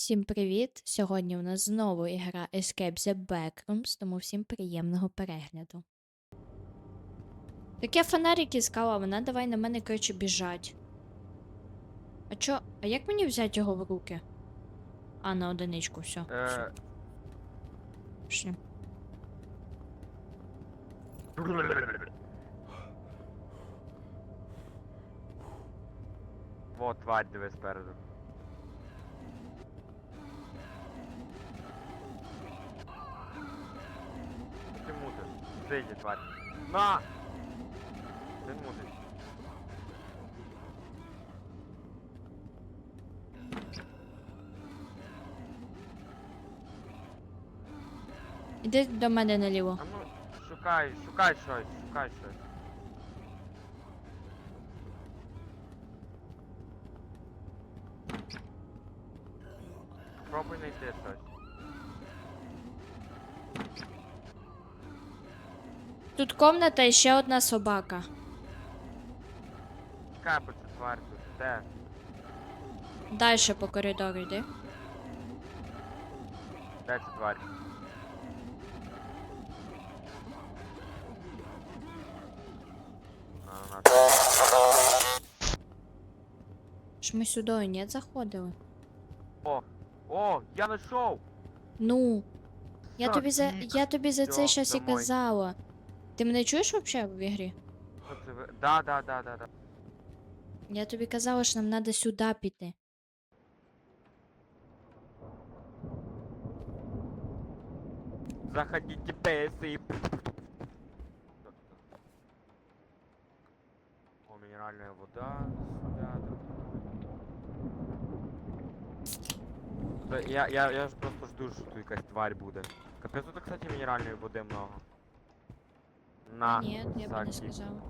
Всім привіт! Сьогодні у нас знову ігра Escape the Backrooms, тому всім приємного перегляду. Так я фонарик іскала, вона давай на мене, коротше, біжать. А чо? А як мені взяти його в руки? А, на одиничку, все. Е, Пішли. Вот, тварь, диви спереду. Мутиш. Зайди, тварь. На! Ти мутиш. Іди до мене наліво. А ну, шукай, шукай щось, шукай щось. Пробуй знайти щось. Тут комната і ще одна собака. Це тварь тут. Де? Дальше по коридору йди. Де ця тварь? А, вона Ж ми сюди не заходили. О, о, я знайшов! Ну. Я Так, тобі за. Я тобі за це всьо, щас і домой. казала. Ти мене чуєш вообще в ігрі? Ви? Да, да, да, да, да. Я тобі казала, що нам треба сюди піти. Заходите, песы. О, минеральная вода. Сюда. Та Я, я, я ж просто жду, що тут якась тварь буде. Капець, тут, кстати, мінеральної води много. На, Ні, я б не Сакі. сказала.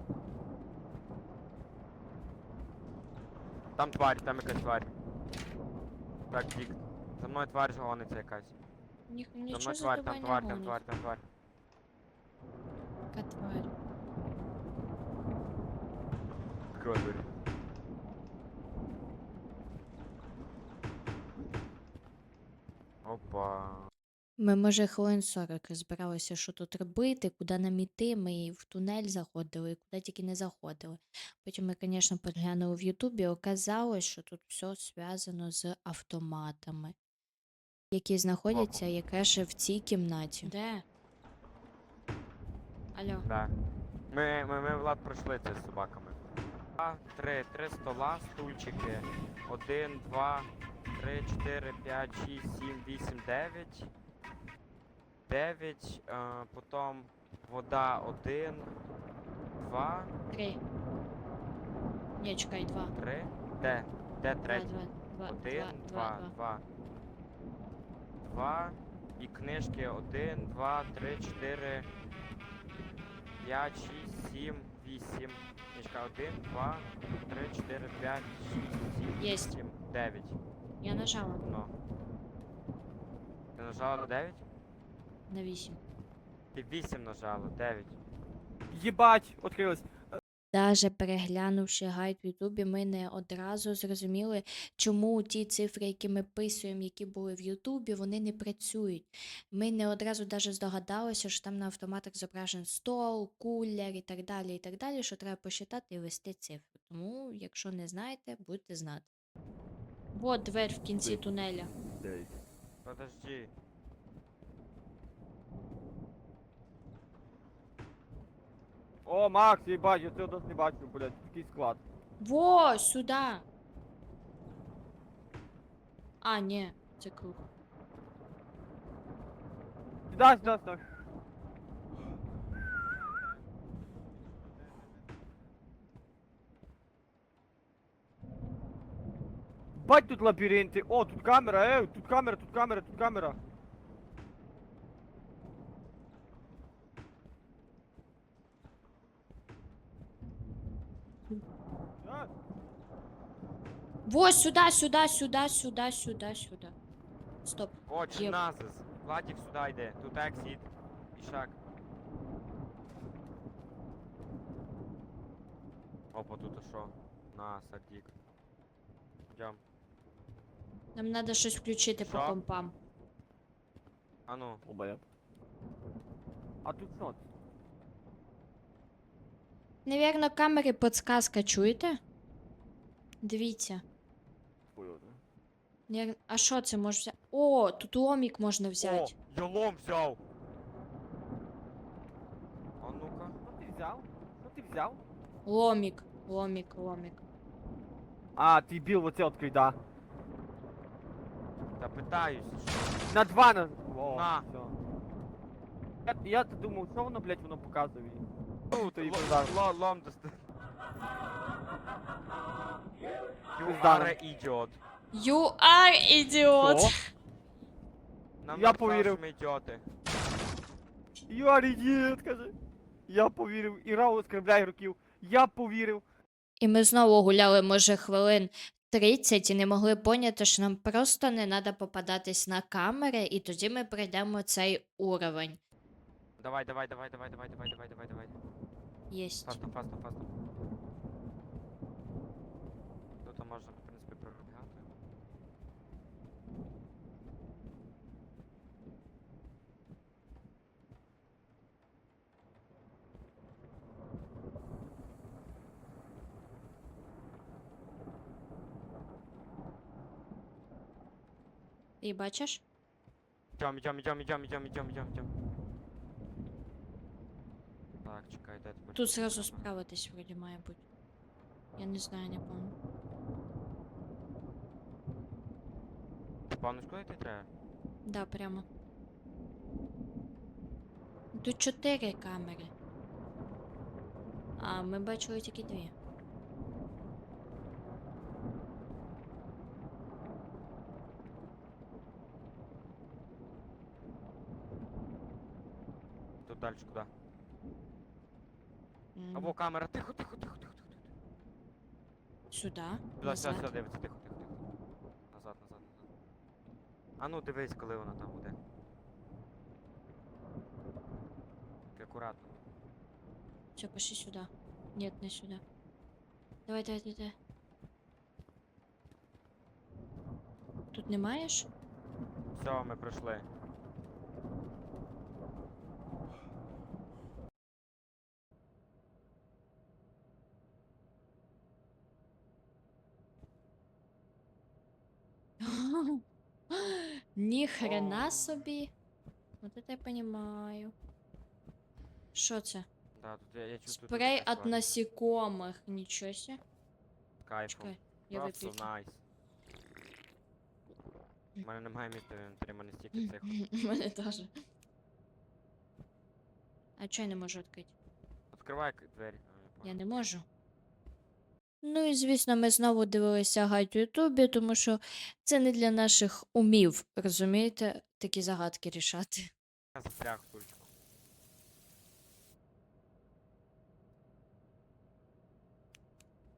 Там тварь, там якась тварь. Так, тік. За мною тварь гониться якась. Ні, За нічого мною за тварь, тобою там не тварь, там гонить. тварь, там тварь. Яка тварь? Открой двері. Опа. Ми, може, хвилин 40 розбиралися, що тут робити, куди нам іти. Ми і в тунель заходили, і куди тільки не заходили. Потім ми, звісно, переглянули в Ютубі, оказалось, що тут все зв'язано з автоматами, які знаходяться якраз в цій кімнаті. Де? Алло. Да. Ми, ми, ми Влад пройшли це з собаками. Два, три, три стола, стульчики. Один, два, три, чотири, п'ять, шість, сім, вісім, дев'ять. Дев'ять, е, потім вода один, два, Три. Ні, чекай, два. три. Де? Де Два, третій? два, два, Один, два, два, два. Два. І книжки один, два, три, чотири, п'ять, шість, сім, вісім. Книжка один, два, три, чотири, п'ять, шість, сім, Єсть. вісім, дев'ять. Я нажала Ну. Ти нажала на дев'ять? На вісім. Ти вісім нажала, дев'ять. Ебать, открылась. Даже переглянувши гайд в Ютубі, ми не одразу зрозуміли, чому ті цифри, які ми писуємо, які були в Ютубі, вони не працюють. Ми не одразу даже здогадалися, що там на автоматах зображен стол, кулер і так далі, і так далі, що треба посчитати і ввести цифри. Тому, якщо не знаєте, будете знати. Вот двері в кінці тунеля. Подожди. О, Макс, ебать, я цього досі не бачу, блядь, такий склад. Во, сюди! А, ні, це круг. Сюда, сюда, сюда. Бать тут лабіринти. О, тут камера, ей, тут камера, тут камера, тут камера. Во, сюди, сюди, сюди, сюди, сюди, сюди. Стоп. О, Є. Чиназис. Владик сюди йде. Тут ексіт. Ішак. Опа, тут що? На, сардік. Йдем. Нам треба щось включити по Що? компам. А ну, Долбоєб. А тут що? Навірно, камери подсказка, чуєте? Дивіться. Хуй його знає. Навірно- А що це може взяти? О, тут ломік можна взяти. О, я лом взяв. А ну-ка. Що ти взяв? Що ти взяв? Ломік, ломік, ломік. А, ти біл оце відкрий, да. Та питаюсь. На два на. О, На. Все. Я, я думав, що воно, блядь, воно показує. Ну, то і. Лом доста. You are a idiot. You are idiot! Нам Я написали, повірив. що ми ідіоти. You are idiot, каже. Я повірив. Іра оскорбляє років. Я повірив. І ми знову гуляли, може, хвилин 30 і не могли поняти, що нам просто не треба попадатись на камери, і тоді ми пройдемо цей уровень. Давай, давай, давай, давай, давай, давай, давай, давай, давай. Єсть. Фасно, фасно, фасно. Тут можна, в принципі, пробігати. І бачиш? Идем, идем, идем, идем, идем, идем, идем, идем. Так, чекай, де тут? Тут зразу справитись вроді має бути. Я не знаю, не пам'ятаю. Пану, куди ти треба? Да, прямо. Тут чотири камери. А ми бачили тільки дві. Тут далі куди? Або камера, тихо, тихо, тихо, тихо, тихо. Сюди. Сюди, сюди, назад. сюди, дивиться, тихо, тихо, тихо. Назад, назад, назад. А ну дивись, коли вона там буде. Так, Акуратно. Все, пошли сюда. Нет, не сюда. Давай, давай, давай, давай. Тут не маєш? Все, ми пройшли. Ні хрена О. собі. Вот это я понимаю. Що це? Да, тут я, я чувствую. Спрей от насекомых. Нічого себе. Кайфом. Чекай, я Просто виключу. найс. У мене немає місця в інвентарі, в мене стільки цих. У мене теж. А чого я не можу відкрити? Відкривай к- двері. А, Я понял. не можу. Ну і звісно, ми знову дивилися гайд у Ютубі, тому що це не для наших умів, розумієте, такі загадки рішати. Я в.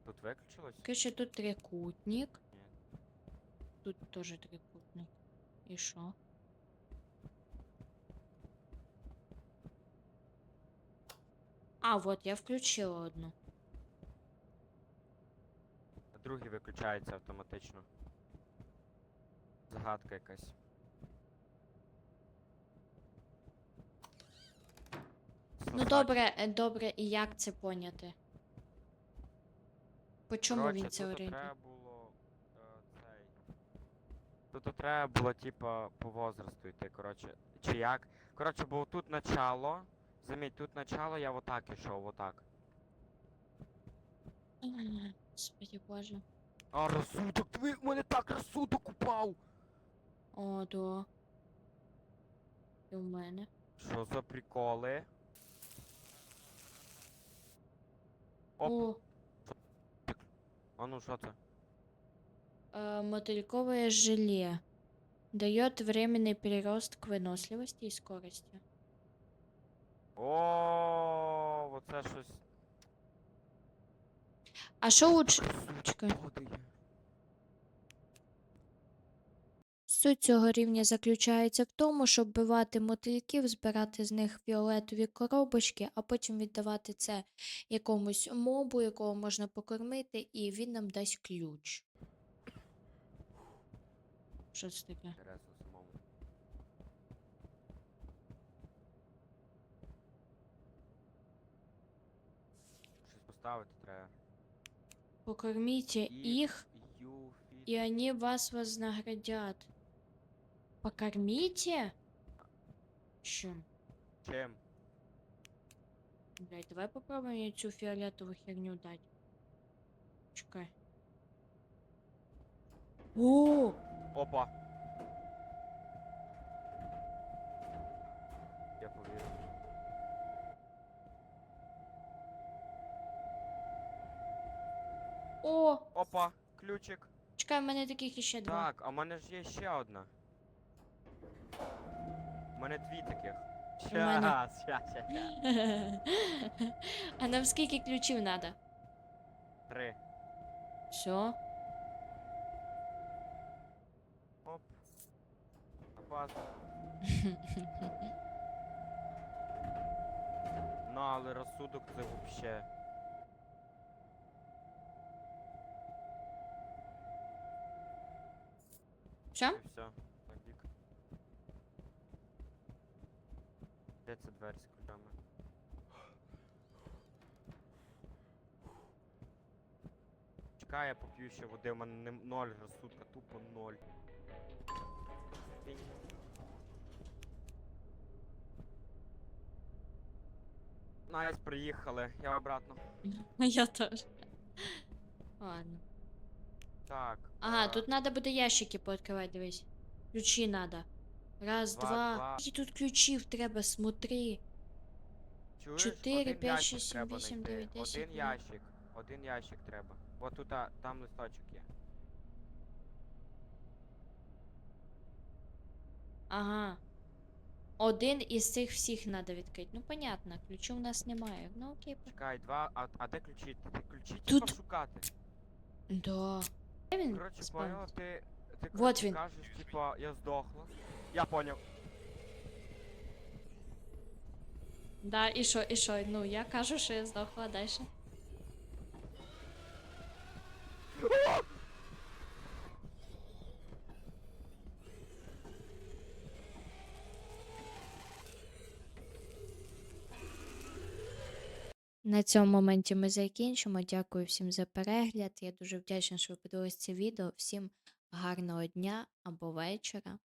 Тут виключилось? Короче, тут трикутник. Тут теж трикутник. І що? А, вот, я включила одну. Другий виключається автоматично. Загадка якась. Ну добре, е, добре, і як це поняти? По чому Коротше, він це тут орієнтує? треба було е, цей. Тут треба було, типа, по возрасту йти, коротше. Чи як? Коротше, бо тут начало. Заміть, тут начало, я отак ішов, отак. Господи боже. А, розсудок, диви, в мене так розсудок упав! О, да. І в мене. Що за приколи? Оп. О, А ну що це? э, мотыльковое желе. Дает временный прирост к выносливости и скорости. А що лучше? Падає. Суть цього рівня заключається в тому, щоб вбивати мотильків, збирати з них фіолетові коробочки, а потім віддавати це якомусь мобу, якого можна покормити, і він нам дасть ключ. Що це таке? Щось поставити треба. Покормите их, и они вас вознаградят. Покормите? Чем? Чим? Блядь, давай попробуем цю фиолетовую херню дать. Чекай. О! Опа! О! Опа! Ключик. Чекай, в мене таких іще два. Так, а в мене ж є ще одна. У мене дві таких. У мене- Щас, щас, щас, щас. а нам скільки ключів надо? Три. Все. Оп. На. Ну, але розсудок це вообще. Все? Все. Так, бік. Де це двері з ключами? Чекай, я поп'ю ще води, у мене не ноль розсудка, тупо ноль. Найс, приїхали, я обратно. Я теж. Ладно. Так. Ага, е, тут надо буде ящики пооткривати, дивись. Ключі надо. Раз, Два, два. два. Скільки тут ключів треба, смотри. чуєш? чотири, Один п'ять, ящик шість, сім, треба вісім, знайти. дев'ять, десять, Один ящик, один ящик треба. От тут, а, там листочок є. Ага. Один із цих всіх треба відкрити. Ну, понятно, ключів у нас немає. Ну окей. Чекай, два, а, а де ключі? Ти ключі Тут- шукати. Да. Де він Короче, спав? поняла, ти, ти Вот коротше, він. кажеш, типа, я здохла. Я поняв. Да, і що, і що? Ну, я кажу, що я здохла далі. На цьому моменті ми закінчимо. Дякую всім за перегляд. Я дуже вдячна, що ви подивилися це відео. Всім гарного дня або вечора.